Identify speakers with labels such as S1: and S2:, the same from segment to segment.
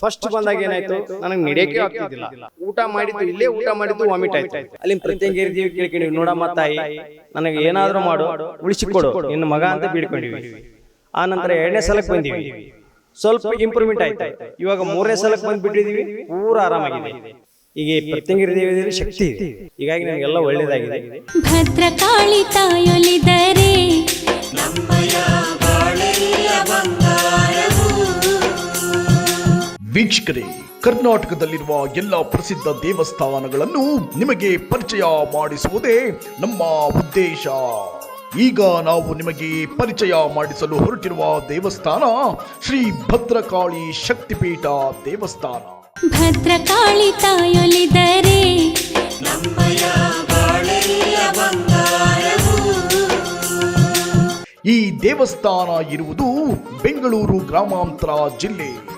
S1: First ಬಂದಾಗ ಏನಾಯ್ತು? ನನಗೆ ನಡೆಯಕ್ಕೆ ಆಗ್ತಿದ್ದಿಲ್ಲ. ಊಟ ಮಾಡಿದ್ದು ಇಲ್ಲೇ ಊಟ ಮಾಡಿದ್ದು ವಾಮಿಟ್ ಆಯ್ತು. ಅಲ್ಲಿ ಪ್ರತ್ಯಂಗೇರಿ ದೇವಿ ಕೇಳ್ಕೊಂಡಿವಿ ನೋಡಮ್ಮ ತಾಯಿ ನನಗೆ ಏನಾದರೂ ಮಾಡು ಉಳಿಸಿಕೊಡು. ನಿನ್ನ ಮಗ ಅಂತ ಬೀಳ್ಕೊಂಡಿವಿ ಆ ನಂತರ ಎರಡನೇ ಸಲಕ್ಕೆ ಬಂದಿವಿ ಸ್ವಲ್ಪ ಇಂಪ್ರೂವ್ಮೆಂಟ್ ಆಯ್ತು. ಇವಾಗ ಮೂರನೇ ಸಲಕ್ಕೆ ಬಂದ್ಬಿಟ್ಟಿದೀವಿ. ಪೂರ ಆರಾಮಾಗಿದೆ. ಈಗ ಪ್ರತ್ಯಂಗಿರಿ ದೇವಿಯಲ್ಲಿ ಶಕ್ತಿ ಇದೆ. ಹೀಗಾಗಿ ನನಗೆಲ್ಲ ಒಳ್ಳೇದಾಗಿದೆ.
S2: ಭದ್ರಕಾಳಿ ತಾಯೊಲಿದರೆ
S3: ವೀಕ್ಷಕರೇ ಕರ್ನಾಟಕದಲ್ಲಿರುವ ಎಲ್ಲ ಪ್ರಸಿದ್ಧ ದೇವಸ್ಥಾನಗಳನ್ನು ನಿಮಗೆ ಪರಿಚಯ ಮಾಡಿಸುವುದೇ ನಮ್ಮ ಉದ್ದೇಶ. ಈಗ ನಾವು ನಿಮಗೆ ಪರಿಚಯ ಮಾಡಿಸಲು ಹೊರಟಿರುವ ದೇವಸ್ಥಾನ ಶ್ರೀ ಭದ್ರಕಾಳಿ ಶಕ್ತಿಪೀಠ ದೇವಸ್ಥಾನ.
S2: ಭದ್ರಕಾಳಿ ತಾಯೊಲಿದರೆ
S3: ಈ ದೇವಸ್ಥಾನ ಇರುವುದು ಬೆಂಗಳೂರು ಗ್ರಾಮಾಂತರ ಜಿಲ್ಲೆ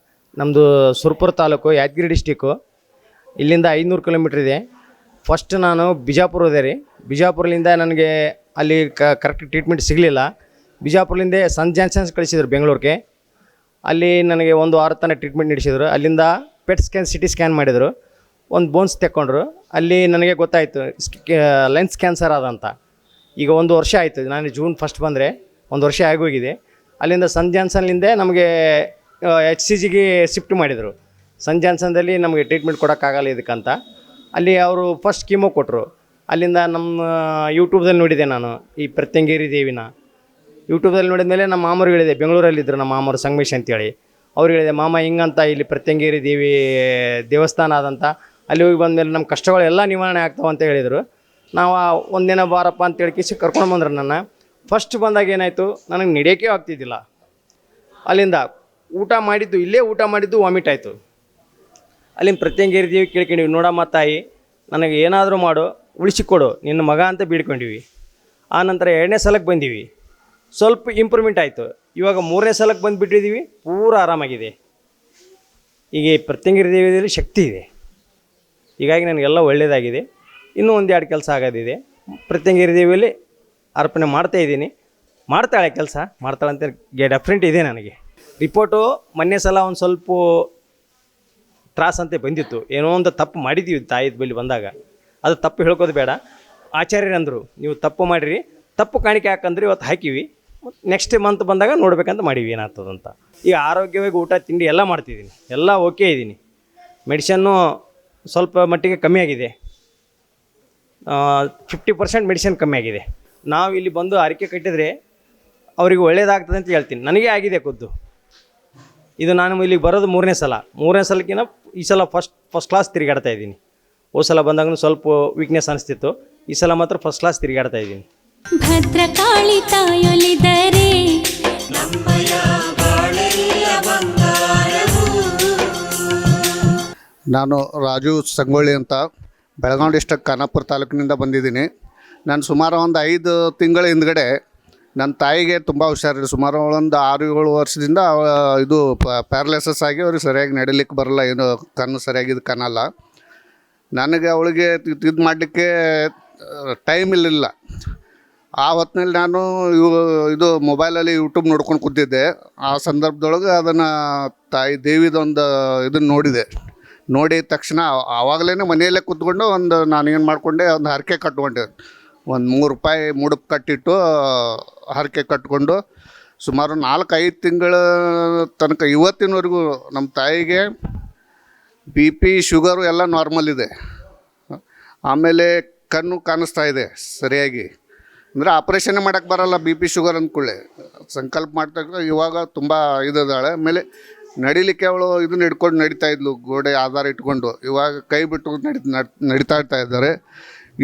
S1: ನಮ್ಮದು ಸುರ್ಪುರ ತಾಲೂಕು ಯಾದಗಿರಿ ಡಿಸ್ಟಿಕ್ಕು ಇಲ್ಲಿಂದ ಐನೂರು ಕಿಲೋಮೀಟ್ರ್ ಇದೆ. ಫಸ್ಟ್ ನಾನು ಬಿಜಾಪುರ ಹೋದೆ ರೀ. ಬಿಜಾಪುರಲಿಂದ ನನಗೆ ಅಲ್ಲಿ ಕರೆಕ್ಟ್ ಟ್ರೀಟ್ಮೆಂಟ್ ಸಿಗಲಿಲ್ಲ. ಬಿಜಾಪುರಲಿಂದ ಸನ್ ಜಾನ್ಸನ್ಸ್ ಕಳಿಸಿದ್ರು ಬೆಂಗಳೂರಿಗೆ. ಅಲ್ಲಿ ನನಗೆ ಒಂದು ವಾರ ತನಕ ಟ್ರೀಟ್ಮೆಂಟ್ ನಡೆಸಿದ್ರು. ಅಲ್ಲಿಂದ PET scan C T scan ಮಾಡಿದರು. ಒಂದು ಬೋನ್ಸ್ ತೆಕ್ಕೊಂಡ್ರು. ಅಲ್ಲಿ ನನಗೆ ಗೊತ್ತಾಯಿತು ಲೆನ್ಸ್ ಕ್ಯಾನ್ಸರ್ ಆದಂತ. ಈಗ ಒಂದು ವರ್ಷ ಆಯಿತು. ನಾನು ಜೂನ್ ಫಸ್ಟ್ ಬಂದರೆ, ಒಂದು ವರ್ಷ ಆಗೋಗಿದೆ ಅಲ್ಲಿಂದ ಸನ್ ಜಾನ್ಸನ್ಲಿಂದೇ ನಮಗೆ ಎಚ್ ಸಿ ಜಿಗೆ ಶಿಫ್ಟ್ ಮಾಡಿದರು. ಸನ್ ಜಾನ್ಸನ್ದಲ್ಲಿ ನಮಗೆ ಟ್ರೀಟ್ಮೆಂಟ್ ಕೊಡೋಕ್ಕಾಗಲ್ಲ ಇದಕ್ಕಂತ. ಅಲ್ಲಿ ಅವರು ಫಸ್ಟ್ ಕೀಮೋ ಕೊಟ್ಟರು ಅಲ್ಲಿಂದ ನಮ್ಮ ಯೂಟ್ಯೂಬ್ದಲ್ಲಿ ನೋಡಿದೆ ನಾನು ಈ ಪ್ರತ್ಯಂಗೇರಿ ದೇವಿನ. ಯೂಟ್ಯೂಬ್ದಲ್ಲಿ ನೋಡಿದ ಮೇಲೆ ನಮ್ಮ ಮಾಮರು ಹೇಳಿದೆ ಬೆಂಗಳೂರಲ್ಲಿದ್ದರು ನಮ್ಮ ಮಾಮರು ಸಂಗಮೇಶ್ ಅಂತೇಳಿ. ಅವ್ರು ಹೇಳಿದೆ, ಮಾಮ, ಹಿಂಗಂತ ಇಲ್ಲಿ ಪ್ರತ್ಯಂಗೇರಿ ದೇವಿ, ದೇವಸ್ಥಾನ ಆದಂಥ ಅಲ್ಲಿ ಹೋಗಿ ಬಂದಮೇಲೆ ನಮ್ಮ ಕಷ್ಟಗಳೆಲ್ಲ ನಿವಾರಣೆ ಆಗ್ತಾವೆ ಅಂತ ಹೇಳಿದರು. ನಾವು ಒಂದಿನ ಬಾರಪ್ಪ ಅಂತ ಹೇಳಿ ಕರ್ಕೊಂಡು ಬಂದ್ರು ನನ್ನ. ಫಸ್ಟ್ ಬಂದಾಗ ಏನಾಯಿತು? ನನಗೆ ನಡೆಯೋಕ್ಕೆ ಆಗ್ತಿದ್ದಿಲ್ಲ. ಅಲ್ಲಿಂದ ಊಟ ಮಾಡಿದ್ದು, ಇಲ್ಲೇ ಊಟ ಮಾಡಿದ್ದು ವಾಮಿಟ್ ಆಯಿತು. ಅಲ್ಲಿಂದ ಪ್ರತ್ಯಂಗೇರಿದೀವಿ ಕೇಳ್ಕೊಂಡಿವಿ, ನೋಡಮ್ಮ ತಾಯಿ, ನನಗೆ ಏನಾದರೂ ಮಾಡು ಉಳಿಸಿಕೊಡು ನಿನ್ನ ಮಗ ಅಂತ ಬೀಳ್ಕೊಂಡಿವಿ. ಆ ನಂತರ ಎರಡನೇ ಸಲಕ್ಕೆ ಬಂದೀವಿ. ಸ್ವಲ್ಪ ಇಂಪ್ರೂವ್ಮೆಂಟ್ ಆಯಿತು. ಇವಾಗ ಮೂರನೇ ಸಲಕ್ಕೆ ಬಂದುಬಿಟ್ಟಿದ್ದೀವಿ ಪೂರ ಆರಾಮಾಗಿದೆ. ಈಗ ಈ ಪ್ರತ್ಯಂಗಿರಿ ದೇವಿಯಲ್ಲಿ ಶಕ್ತಿ ಇದೆ. ಹೀಗಾಗಿ ನನಗೆಲ್ಲ ಒಳ್ಳೆಯದಾಗಿದೆ ಇನ್ನೂ ಒಂದು ಎರಡು ಕೆಲಸ ಆಗೋದಿದೆ. ಪ್ರತ್ಯಂಗಿರಿ ದೇವಿಯಲ್ಲಿ ಅರ್ಪಣೆ ಮಾಡ್ತಾ ಇದ್ದೀನಿ. ಮಾಡ್ತಾಳೆ ಕೆಲಸ ಮಾಡ್ತಾಳೆ ಅಂತ ಗೆ ಡೆಫ್ರೆಂಟ್ ಇದೆ ನನಗೆ. ರಿಪೋರ್ಟು ಮೊನ್ನೆ ಸಲ ಒಂದು ಸ್ವಲ್ಪ ತ್ರಾಸಂತೆ ಬಂದಿತ್ತು. ಏನೋ ಒಂದು ತಪ್ಪು ಮಾಡಿದ್ದೀವಿ ತಾಯಿದ ಬಳಿ ಬಂದಾಗ. ಅದು ತಪ್ಪು ಹೇಳ್ಕೋದು ಬೇಡ. ಆಚಾರ್ಯರಂದರು, ನೀವು ತಪ್ಪು ಮಾಡಿರಿ. ತಪ್ಪು ಕಾಣಿಕೆ ಹಾಕಂದ್ರೆ ಇವತ್ತು ಹಾಕಿವಿ. ನೆಕ್ಸ್ಟ್ ಮಂತ್ ಬಂದಾಗ ನೋಡ್ಬೇಕಂತ ಮಾಡೀವಿ ಏನಾಗ್ತದಂತ ಈಗ ಆರೋಗ್ಯವಾಗಿ ಊಟ, ತಿಂಡಿ ಎಲ್ಲ ಮಾಡ್ತಿದ್ದೀನಿ. ಎಲ್ಲ ಓಕೆ ಇದ್ದೀನಿ. ಮೆಡಿಷನ್ನು ಸ್ವಲ್ಪ ಮಟ್ಟಿಗೆ ಕಮ್ಮಿ ಆಗಿದೆ. ಫಿಫ್ಟಿ ಪರ್ಸೆಂಟ್ ಮೆಡಿಷನ್ ಕಮ್ಮಿ ಆಗಿದೆ. ನಾವು ಇಲ್ಲಿ ಬಂದು ಅರಿಕೆ ಕಟ್ಟಿದರೆ ಅವರಿಗೆ ಒಳ್ಳೇದಾಗ್ತದೆ ಅಂತ ಹೇಳ್ತೀನಿ. ನನಗೆ ಆಗಿದೆ ಖುದ್ದು. ಇದು ನಾನು ಇಲ್ಲಿಗೆ ಬರೋದು ಮೂರನೇ ಸಲ. ಮೂರನೇ ಸಲಕ್ಕಿಂತ ಈ ಸಲ ಫಸ್ಟ್ ಫಸ್ಟ್ ಕ್ಲಾಸ್ ತಿರುಗಾಡ್ತಾ ಇದ್ದೀನಿ. ಹೋದ ಸಲ ಬಂದಾಗ ಸ್ವಲ್ಪ ವೀಕ್ನೆಸ್ ಅನಿಸ್ತಿತ್ತು. ಈ ಸಲ ಮಾತ್ರ ಫಸ್ಟ್ ಕ್ಲಾಸ್ ತಿರುಗಾಡ್ತಾ ಇದ್ದೀನಿ.
S2: ಭದ್ರಕಾಳಿ ತಾಯೊಲಿದರೆ
S4: ನಾನು ರಾಜು ಸಂಗೊಳ್ಳಿ ಅಂತ ಬೆಳಗಾವಿ ಡಿಸ್ಟ್ರಿಕ್ಟ್ ಖಾನಾಪುರ ತಾಲೂಕಿನಿಂದ ಬಂದಿದ್ದೀನಿ. ನಾನು ಸುಮಾರು ಒಂದು ಐದು ತಿಂಗಳ ಹಿಂದ್ಗಡೆ ನನ್ನ ತಾಯಿಗೆ ತುಂಬ ಹುಷಾರಿಲ್ಲ ಸುಮಾರು ಒಂದು ಆರು ಏಳು ವರ್ಷದಿಂದ ಅವ ಇದು ಪ್ಯಾರಲೈಸಸ್ ಆಗಿ ಅವ್ರಿಗೆ ಸರಿಯಾಗಿ ನಡಿಲಿಕ್ಕೆ ಬರಲ್ಲ. ಏನು ಕಣ್ಣು ಸರಿಯಾಗಿ ಇದು ಕಾಣಲ್ಲ. ನನಗೆ ಅವಳಿಗೆ ಇದು ಮಾಡಲಿಕ್ಕೆ ಟೈಮ್ ಇರಲಿಲ್ಲ. ಆ ಹೊತ್ತಿನಲ್ಲಿ ನಾನು ಇವು, ಇದು ಮೊಬೈಲಲ್ಲಿ ಯೂಟ್ಯೂಬ್ ನೋಡ್ಕೊಂಡು ಕೂತಿದ್ದೆ. ಆ ಸಂದರ್ಭದೊಳಗೆ ಅದನ್ನು ತಾಯಿ ದೇವಿದೊಂದು ಇದನ್ನು ನೋಡಿದೆ. ನೋಡಿದ ತಕ್ಷಣ ಆವಾಗಲೇ ಮನೆಯಲ್ಲೇ ಕೂತ್ಕೊಂಡು ಒಂದು ನಾನು ಏನು ಮಾಡಿಕೊಂಡೆ, ಒಂದು ಹರಕೆ ಕಟ್ಕೊಂಡೆ. ಒಂದು ಮೂರು ರೂಪಾಯಿ ಮುಡುಪು ಕಟ್ಟಿಟ್ಟು ಹರಕೆ ಕಟ್ಕೊಂಡು ಸುಮಾರು ನಾಲ್ಕು ಐದು ತಿಂಗಳ ತನಕ ಇವತ್ತಿನವರೆಗೂ ನಮ್ಮ ತಾಯಿಗೆ ಬಿ ಪಿ, ಶುಗರು ಎಲ್ಲ ನಾರ್ಮಲ್ ಇದೆ. ಆಮೇಲೆ ಕಣ್ಣು ಕಾಣಿಸ್ತಾ ಇದೆ ಸರಿಯಾಗಿ. ಅಂದರೆ ಆಪ್ರೇಷನ್ ಮಾಡೋಕ್ಕೆ ಬರೋಲ್ಲ ಬಿ ಪಿ, ಶುಗರ್ ಅಂದ್ಕೊಳ್ಳಿ ಸಂಕಲ್ಪ ಮಾಡ್ತಾ ಇವಾಗ ತುಂಬ ಇದಾಳೆ ಆಮೇಲೆ ನಡಿಲಿಕ್ಕೆ ಅವಳು ಇದನ್ನ ಹಿಡ್ಕೊಂಡು ನಡೀತಾ ಇದ್ಲು, ಗೋಡೆ ಆಧಾರ ಇಟ್ಕೊಂಡು. ಇವಾಗ ಕೈ ಬಿಟ್ಟು ನಡ್- ನಡೀತಾ ಇರ್ತಾ ಇದ್ದಾರೆ.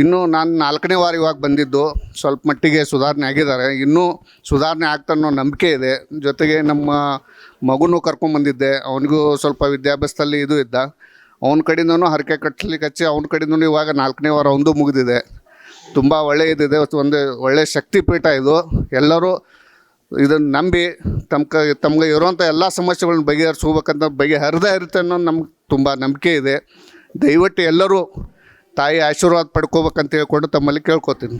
S4: ಇನ್ನೂ ನಾನು ನಾಲ್ಕನೇ ವಾರ ಇವಾಗ ಬಂದಿದ್ದು, ಸ್ವಲ್ಪ ಮಟ್ಟಿಗೆ ಸುಧಾರಣೆ ಆಗಿದ್ದಾರೆ. ಇನ್ನೂ ಸುಧಾರಣೆ ಆಗ್ತಾನೋ ನಂಬಿಕೆ ಇದೆ. ಜೊತೆಗೆ ನಮ್ಮ ಮಗುನೂ ಕರ್ಕೊಂಬಂದಿದ್ದೆ ಅವನಿಗೂ ಸ್ವಲ್ಪ ವಿದ್ಯಾಭ್ಯಾಸದಲ್ಲಿ ಇದು ಇದ್ದ. ಅವನ ಕಡೆಯಿಂದನೂ ಹರಕೆ ಕಟ್ಟಲಿಕ್ಕೆ ಹಚ್ಚಿ, ಅವನ ಕಡೆಯಿಂದನೂ ಇವಾಗ ನಾಲ್ಕನೇ ವಾರ ಒಂದು ಮುಗಿದಿದೆ. ತುಂಬ ಒಳ್ಳೆಯದಿದೆ ಒಂದು ಒಳ್ಳೆಯ ಶಕ್ತಿಪೀಠ ಇದು. ಎಲ್ಲರೂ ಇದನ್ನು ನಂಬಿ ತಮ್ಮ ಕ ತಮ್ಗೆ ಇರುವಂಥ ಎಲ್ಲ ಸಮಸ್ಯೆಗಳನ್ನ ಬಗೆಹರಿಸ್ಬೇಕಂತ ಬಗೆಹರಿದೇ ಇರುತ್ತೆ ಅನ್ನೋ ನಮ್ಗೆ ತುಂಬ ನಂಬಿಕೆ ಇದೆ. ದಯವಿಟ್ಟು ಎಲ್ಲರೂ ತಾಯಿ ಆಶೀರ್ವಾದ ಪಡ್ಕೋಬೇಕಂತ ಹೇಳ್ಕೊಂಡು ತಮ್ಮಲ್ಲಿ ಕೇಳ್ಕೊತೀನಿ.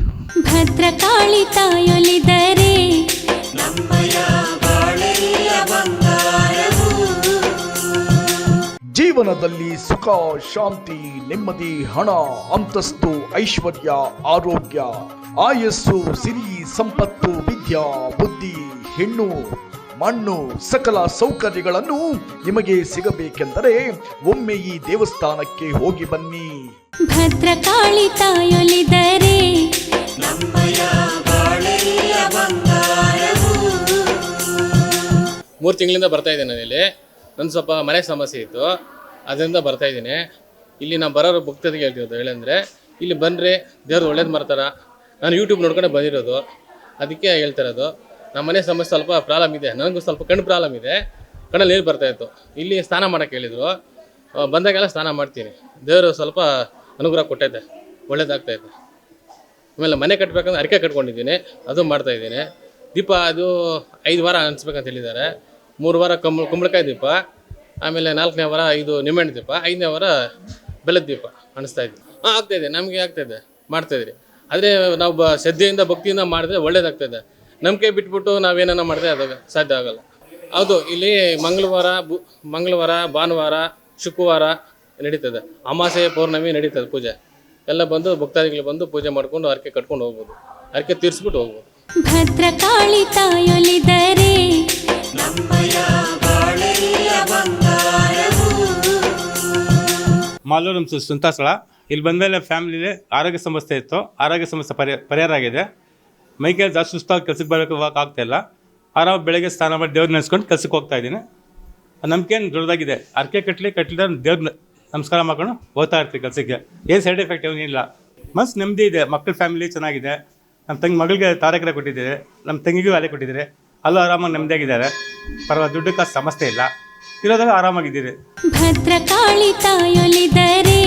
S2: ಭದ್ರಕಾಳಿ ತಾಯೊಲಿದರೆ
S3: ಜೀವನದಲ್ಲಿ ಸುಖ ಶಾಂತಿ ನೆಮ್ಮದಿ ಹಣ ಅಂತಸ್ತು ಐಶ್ವರ್ಯ ಆರೋಗ್ಯ ಆಯಸ್ಸು ಸಿರಿ ಸಂಪತ್ತು ವಿದ್ಯಾ ಬುದ್ಧಿ ಹೆಣ್ಣು ಮಣ್ಣು ಸಕಲ ಸೌಕರ್ಯಗಳನ್ನು ನಿಮಗೆ ಸಿಗಬೇಕೆಂದರೆ ಒಮ್ಮೆ ಈ ದೇವಸ್ಥಾನಕ್ಕೆ ಹೋಗಿ ಬನ್ನಿ.
S2: ಭದ್ರಕಾಳಿ ತಾಯೊಲಿದರೆ
S5: ಮೂರು ತಿಂಗಳಿಂದ ಬರ್ತಾ ಇದ್ದೇನೆ ನಾನು ಇಲ್ಲಿ. ನನ್ನ ಸ್ವಲ್ಪ ಮನೆ ಸಮಸ್ಯೆ ಇತ್ತು. ಅದರಿಂದ ಬರ್ತಾ ಇದ್ದೀನಿ. ಇಲ್ಲಿ ನಾನು ಬರೋರು ಭಕ್ತರಿಗೆ ಹೇಳ್ತಿರೋದು ಹೇಳಂದರೆ ಇಲ್ಲಿ ಬಂದರೆ ದೇವ್ರು ಒಳ್ಳೇದು ಮಾಡ್ತಾರೆ. ನಾನು ಯೂಟ್ಯೂಬ್ ನೋಡ್ಕೊಂಡೆ ಬಂದಿರೋದು. ಅದಕ್ಕೆ ಹೇಳ್ತಾ ಇರೋದು. ನಮ್ಮ ಮನೆ ಸಮಸ್ಯೆ ಸ್ವಲ್ಪ ಪ್ರಾಬ್ಲಮ್ ಇದೆ. ನನಗೂ ಸ್ವಲ್ಪ ಕಣ್ಣು ಪ್ರಾಬ್ಲಮ್ ಇದೆ. ಕಣ್ಣಲ್ಲಿ ನೀರು ಬರ್ತಾ ಇತ್ತು. ಇಲ್ಲಿ ಸ್ನಾನ ಮಾಡೋಕ್ಕೆ ಹೇಳಿದರು. ಬಂದಾಗೆಲ್ಲ ಸ್ನಾನ ಮಾಡ್ತೀನಿ. ದೇವರು ಸ್ವಲ್ಪ ಅನುಗ್ರಹ ಕೊಟ್ಟೈತೆ ಇದೆ. ಆಮೇಲೆ ಮನೆ ಕಟ್ಟಬೇಕಂದ್ರೆ ಅರಿಕೆ ಕಟ್ಕೊಂಡಿದ್ದೀನಿ. ಅದು ಮಾಡ್ತಾ ಇದ್ದೀನಿ. ದೀಪ ಅದು ಐದು ವಾರ ಅನಿಸ್ಬೇಕಂತ ಹೇಳಿದ್ದಾರೆ. ಮೂರು ವಾರ ಕಂಬ ಕುಂಬಳಕಾಯಿ ದೀಪ. ಆಮೇಲೆ ನಾಲ್ಕನೇ ವಾರ ಇದು ನಿಂಬೆಹಣ್ಣು ದೀಪ. ಐದನೇ ವಾರ ಬೆಲ್ಲದ ದೀಪ ಅನಿಸ್ತಾ ಇದ್ವಿ ಹಾಂ ಆಗ್ತಾಯಿದೆ ನಮಗೆ ಆಗ್ತಾಯಿದೆ ಮಾಡ್ತಾಯಿದ್ರಿ ಆದರೆ ನಾವು ಬ, ಶ್ರದ್ಧೆಯಿಂದ, ಭಕ್ತಿಯಿಂದ ಮಾಡಿದ್ರೆ ಒಳ್ಳೇದಾಗ್ತಾಯಿದೆ ನಂಬಿಕೆ ಬಿಟ್ಬಿಟ್ಟು ನಾವೇನೋ ಮಾಡಿದ್ರೆ ಅದು ಸಾಧ್ಯ ಆಗಲ್ಲ. ಹೌದು ಇಲ್ಲಿ ಮಂಗಳವಾರ ಬು ಮಂಗಳವಾರ ಭಾನುವಾರ ಶುಕ್ರವಾರ ನಡೀತದೆ. ಅಮಾಸೆ ಪೌರ್ಣಮಿ ನಡೀತದೆ ಪೂಜೆ. ಎಲ್ಲ ಬಂದು ಭಕ್ತಾದಿಗಳು ಬಂದು ಪೂಜೆ ಮಾಡ್ಕೊಂಡು ಹರಕೆ ಕಟ್ಕೊಂಡು ಹೋಗ್ಬೋದು. ಹರಕೆ ತೀರಿಸ್ಬಿಟ್ಟು ಹೋಗ್ಬೋದು.
S2: ಭದ್ರಕಾಳಿ ತಾಯೊಲಿದರೆ
S6: ಮಾಲೂರು ನಮ್ಮ ಸ್ಥಳ ಇಲ್ಲಿ ಬಂದಮೇಲೆ ಫ್ಯಾಮಿಲಿಲಿ ಆರೋಗ್ಯ ಸಮಸ್ಯೆ ಇತ್ತು. ಆರೋಗ್ಯ ಸಮಸ್ಯೆ ಪರಿಹಾರ ಪರಿಹಾರ ಆಗಿದೆ. ಮೈಕೈ ಜಾಸ್ತಿ ಸುಸ್ತಾಗಿ ಕೆಲಸಕ್ಕೆ ಬರೋಕೆ ಹೋಗಕ್ಕೆ ಆಗ್ತಾ ಇಲ್ಲ. ಆರಾಮ ಬೆಳಗ್ಗೆ ಸ್ನಾನ ಮಾಡಿ ದೇವ್ರ ನೆನೆಸ್ಕೊಂಡು ಕೆಲಸಕ್ಕೆ ಹೋಗ್ತಾ ಇದ್ದೀನಿ. ನಮ್ಗೆ ಏನು ದೊಡ್ಡದಾಗಿದೆ? ಅರ್ಕೆ ಕಟ್ಟಲಿ ಕಟ್ಲಿದ್ರೆ ದೇವ್ರ ನಮಸ್ಕಾರ ಮಾಡ್ಕೊಂಡು ಹೋಗ್ತಾ ಇರ್ತೀವಿ ಕೆಲಸಕ್ಕೆ ಏನು ಸೈಡ್ ಎಫೆಕ್ಟ್ ಏನಿಲ್ಲ ಮಸ್ತ್ ನೆಮ್ಮದಿ ಇದೆ ಮಕ್ಕಳ ಫ್ಯಾಮಿಲಿ ಚೆನ್ನಾಗಿದೆ. ನಮ್ಮ ತಂಗಿ ಮಗಳಿಗೆ ತಾರಕರೆ ಕೊಟ್ಟಿದ್ದೀರಿ. ನಮ್ಮ ತಂಗಿಗೂ ಅಲೆ ಕೊಟ್ಟಿದ್ದೀರಿ. ಅಲ್ಲೂ ಆರಾಮಾಗಿ ನೆಮ್ಮದಿಯಾಗಿದ್ದಾರೆ. ಪರವಾಗಿ ದುಡ್ಡು ಕಾಸು ಸಮಸ್ಯೆ ಇಲ್ಲ. ಇರೋದಾಗ ಆರಾಮಾಗಿದ್ದೀರಿ.
S2: ಭದ್ರಕಾಳಿ ತಾಯೊಲಿದರೆ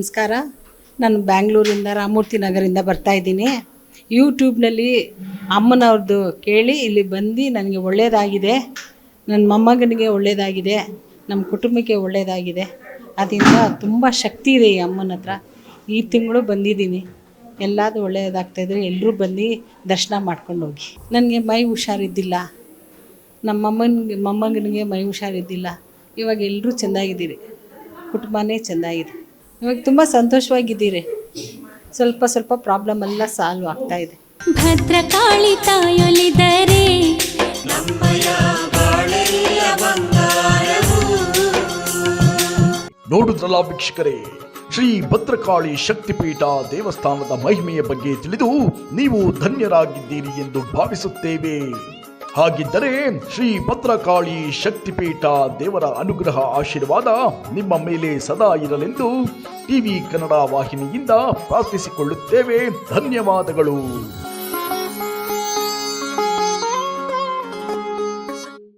S7: ನಮಸ್ಕಾರ. ನಾನು ಬ್ಯಾಂಗ್ಳೂರಿಂದ ರಾಮೂರ್ತಿ ನಗರಿಂದ ಬರ್ತಾ ಇದ್ದೀನಿ. ಯೂಟ್ಯೂಬ್ನಲ್ಲಿ ಅಮ್ಮನವ್ರದ್ದು ಕೇಳಿ ಇಲ್ಲಿ ಬಂದು ನನಗೆ ಒಳ್ಳೆಯದಾಗಿದೆ. ನನ್ನ ಮೊಮ್ಮಗನಿಗೆ ಒಳ್ಳೆಯದಾಗಿದೆ. ನಮ್ಮ ಕುಟುಂಬಕ್ಕೆ ಒಳ್ಳೆಯದಾಗಿದೆ. ಅದರಿಂದ ತುಂಬ ಶಕ್ತಿ ಇದೆ ಈ ಅಮ್ಮನ ಹತ್ರ. ಈ ತಿಂಗಳು ಬಂದಿದ್ದೀನಿ. ಎಲ್ಲದೂ ಒಳ್ಳೆಯದಾಗ್ತಾಯಿದ್ರೆ ಎಲ್ಲರೂ ಬಂದು ದರ್ಶನ ಮಾಡ್ಕೊಂಡು ಹೋಗಿ. ನನಗೆ ಮೈ ಹುಷಾರಿದ್ದಿಲ್ಲ. ನಮ್ಮ ಮೊಮ್ಮಗನಿಗೆ ಮೈ ಹುಷಾರಿದ್ದಿಲ್ಲ. ಇವಾಗ ಎಲ್ಲರೂ ಚೆನ್ನಾಗಿದ್ದೀರಿ. ಕುಟುಂಬನೇ ಚೆಂದಾಗಿದೆ ಇವಾಗ ತುಂಬ ಸಂತೋಷವಾಗಿದ್ದೀರಿ. ಸ್ವಲ್ಪ ಸ್ವಲ್ಪ ಪ್ರಾಬ್ಲಮ್ ಎಲ್ಲ ಸಾಲ್ವ್ ಆಗ್ತಾ ಇದೆ.
S2: ಭದ್ರಕಾಳಿ ತಾಯೊಲಿದರೆ
S3: ನೋಡುದ್ರಲ್ಲ ವೀಕ್ಷಕರೇ ಶ್ರೀ ಭದ್ರಕಾಳಿ ಶಕ್ತಿಪೀಠ ದೇವಸ್ಥಾನದ ಮಹಿಮೆಯ ಬಗ್ಗೆ ತಿಳಿದು ನೀವು ಧನ್ಯರಾಗಿದ್ದೀರಿ ಎಂದು ಭಾವಿಸುತ್ತೇವೆ. ಹಾಗಿದ್ದರೆ ಶ್ರೀ ಭದ್ರಕಾಳಿ ಶಕ್ತಿಪೀಠ ದೇವರ ಅನುಗ್ರಹ ಆಶೀರ್ವಾದ ನಿಮ್ಮ ಮೇಲೆ ಸದಾ ಇರಲೆಂದು ಟಿವಿ ಕನ್ನಡ ವಾಹಿನಿಯಿಂದ ಪ್ರಾರ್ಥಿಸಿಕೊಳ್ಳುತ್ತೇವೆ. ಧನ್ಯವಾದಗಳು.